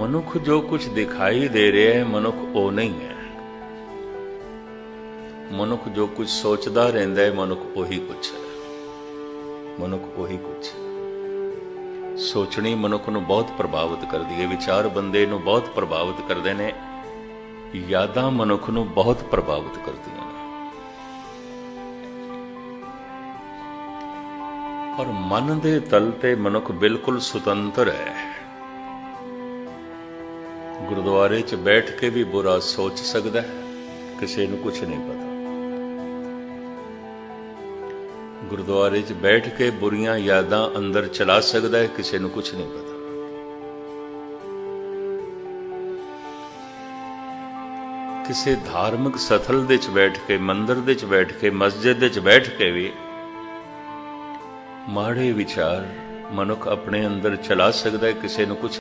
ਮਨੁੱਖ ਜੋ ਕੁਝ ਦਿਖਾਈ ਦੇ ਰਿਹਾ ਹੈ, ਮਨੁੱਖ ਉਹ ਨਹੀਂ ਹੈ। ਮਨੁੱਖ ਜੋ ਕੁਝ ਸੋਚਦਾ ਰਹਿੰਦਾ ਹੈ, ਮਨੁੱਖ ਉਹੀ ਕੁਝ ਹੈ। ਮਨੁੱਖ ਉਹੀ ਕੁਝ ਸੋਚਣੀ ਮਨੁੱਖ ਨੂੰ ਬਹੁਤ ਪ੍ਰਭਾਵਿਤ ਕਰਦੀ ਹੈ, ਵਿਚਾਰ ਬੰਦੇ ਨੂੰ ਬਹੁਤ ਪ੍ਰਭਾਵਿਤ ਕਰਦੇ ਨੇ, ਯਾਦਾਂ ਮਨੁੱਖ ਨੂੰ ਬਹੁਤ ਪ੍ਰਭਾਵਿਤ ਕਰਦੀਆਂ ਨੇ। ਪਰ ਮਨ ਦੇ ਤਲ ਤੇ ਮਨੁੱਖ ਬਿਲਕੁਲ ਸੁਤੰਤਰ ਹੈ। ਗੁਰਦੁਆਰੇ 'ਚ ਬੈਠ ਕੇ ਵੀ ਬੁਰਾ ਸੋਚ ਸਕਦਾ ਹੈ, ਕਿਸੇ ਨੂੰ ਕੁਝ ਨਹੀਂ ਪਤਾ। ਗੁਰਦੁਆਰੇ 'ਚ ਬੈਠ ਕੇ ਬੁਰੀਆਂ ਯਾਦਾਂ ਅੰਦਰ ਚਲਾ ਸਕਦਾ ਹੈ, ਕਿਸੇ ਨੂੰ ਕੁਝ ਨਹੀਂ ਪਤਾ। ਕਿਸੇ ਧਾਰਮਿਕ ਸਥਲ ਦੇ 'ਚ ਬੈਠ ਕੇ, ਮੰਦਰ ਦੇ 'ਚ ਬੈਠ ਕੇ, ਮਸਜਿਦ ਦੇ 'ਚ ਬੈਠ ਕੇ ਵੀ ਮਾੜੇ ਵਿਚਾਰ ਮਨੁੱਖ ਆਪਣੇ ਅੰਦਰ ਚਲਾ ਸਕਦਾ ਹੈ, ਕਿਸੇ ਨੂੰ ਕੁਝ